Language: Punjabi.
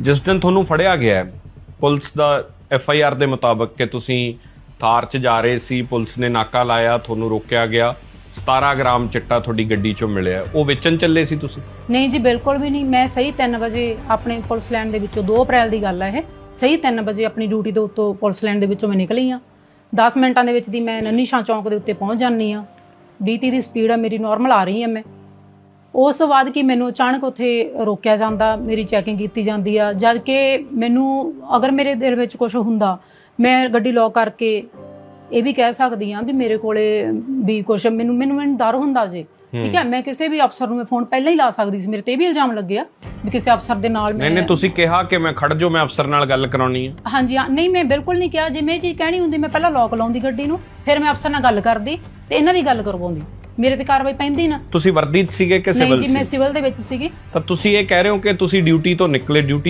ਜਿਸ ਦਿਨ ਤੁਹਾਨੂੰ ਫੜਿਆ ਗਿਆ ਪੁਲਿਸ ਦਾ ਐਫ ਆਈ ਆਰ ਦੇ ਮੁਤਾਬਕ ਕਿ ਤੁਸੀਂ ਥਾਰ 'ਚ ਜਾ ਰਹੇ ਸੀ, ਪੁਲਿਸ ਨੇ ਨਾਕਾ ਲਾਇਆ, ਤੁਹਾਨੂੰ ਰੋਕਿਆ ਗਿਆ 17 ਗ੍ਰਾਮ ਚਿੱਟਾ ਤੁਹਾਡੀ ਗੱਡੀ 'ਚੋਂ ਮਿਲਿਆ ਉਹ ਵੇਚਣ ਚੱਲੇ ਸੀ ਤੁਸੀਂ? ਨਹੀਂ ਜੀ, ਬਿਲਕੁਲ ਵੀ ਨਹੀਂ। ਮੈਂ ਸਹੀ 3 ਵਜੇ ਆਪਣੇ ਪੁਲਿਸ ਲੈਣ ਦੇ ਵਿੱਚੋਂ 2 ਅਪ੍ਰੈਲ ਦੀ ਗੱਲ ਹੈ ਇਹ। ਸਹੀ 3 ਵਜੇ ਆਪਣੀ ਡਿਊਟੀ ਦੇ ਉੱਤੋਂ ਪੁਲਿਸ ਲੈਣ ਦੇ ਵਿੱਚੋਂ ਮੈਂ ਨਿਕਲੀ ਆ 10 ਮਿੰਟਾਂ ਦੇ ਵਿੱਚ ਦੀ ਮੈਂ ਨੰਨੀ ਸ਼ਾਹ ਚੌਂਕ ਦੇ ਉੱਤੇ ਪਹੁੰਚ ਜਾਂਦੀ ਆ 20 ਦੀ ਸਪੀਡ ਆ, ਮੇਰੀ ਨਾਰਮਲ ਆ ਰਹੀ ਆ ਮੈਂ। ਉਸ ਤੋਂ ਬਾਅਦ ਕਿ ਮੈਨੂੰ ਅਚਾਨਕ ਉੱਥੇ ਰੋਕਿਆ ਜਾਂਦਾ ਮੇਰੀ ਚੈਕਿੰਗ ਕੀਤੀ ਜਾਂਦੀ ਆ ਜਦ ਕਿ ਮੈਨੂੰ ਅਗਰ ਮੇਰੇ ਦਿਲ ਵਿੱਚ ਕੁਝ ਹੁੰਦਾ ਮੈਂ ਗੱਡੀ ਲੌਕ ਕਰਕੇ ਇਹ ਵੀ ਕਹਿ ਸਕਦੀ ਆ ਵੀ ਮੇਰੇ ਕੋਲੇ ਵੀ ਕੁਝ ਮੈਨੂੰ ਮੈਨੂੰ ਮੈਨੂੰ ਡਰ ਹੁੰਦਾ ਜੇ। ਠੀਕ ਹੈ ਮੈਂ ਕਿਸੇ ਵੀ ਅਫਸਰ ਨੂੰ ਮੈਂ ਫੋਨ ਪਹਿਲਾਂ ਹੀ ਲਾ ਸਕਦੀ ਸੀ ਮੇਰੇ ਤੇ ਇਹ ਵੀ ਇਲਜ਼ਾਮ ਲੱਗਿਆ ਵੀ ਕਿਸੇ ਅਫਸਰ ਦੇ ਨਾਲ ਨਹੀਂ ਮੈਂ ਨਹੀਂ ਤੁਸੀਂ ਕਿਹਾ ਕਿ ਮੈਂ ਖੜ ਜਾਓ ਮੈਂ ਅਫਸਰ ਨਾਲ ਗੱਲ ਕਰਾਉਣੀ ਹੈ ਹਾਂਜੀ ਹਾਂ ਨਹੀਂ ਮੈਂ ਬਿਲਕੁਲ ਨਹੀਂ ਕਿਹਾ ਜੇ ਮੈਂ ਇਹ ਚੀਜ਼ ਕਹਿਣੀ ਹੁੰਦੀ ਮੈਂ ਪਹਿਲਾਂ ਲੋਕ ਲਾਉਂਦੀ ਗੱਡੀ ਨੂੰ ਫਿਰ ਮੈਂ ਅਫਸਰ ਨਾਲ ਗੱਲ ਕਰਦੀ ਤੇ ਇਹਨਾਂ ਦੀ ਗੱਲ ਕਰਵਾਉਂਦੀ। ਮੇਰੇ ਤੇ ਕਾਰਵਾਈ ਪੈਂਦੀ ਨਾ। ਤੁਸੀਂ ਵਰਦੀ 'ਚ ਸੀਗੇ ਕਿ ਨਹੀਂ ਸਿਵਲ ਜੀ ਸੀ? ਮੈਂ ਸਿਵਲ ਦੇ ਵਿੱਚ ਸੀਗੀ। ਤਾਂ ਤੁਸੀਂ ਇਹ ਕਹਿ ਰਹੇ ਹੋ ਕਿ ਤੁਸੀਂ ਡਿਊਟੀ ਤੋਂ ਨਿਕਲੇ ਡਿਊਟੀ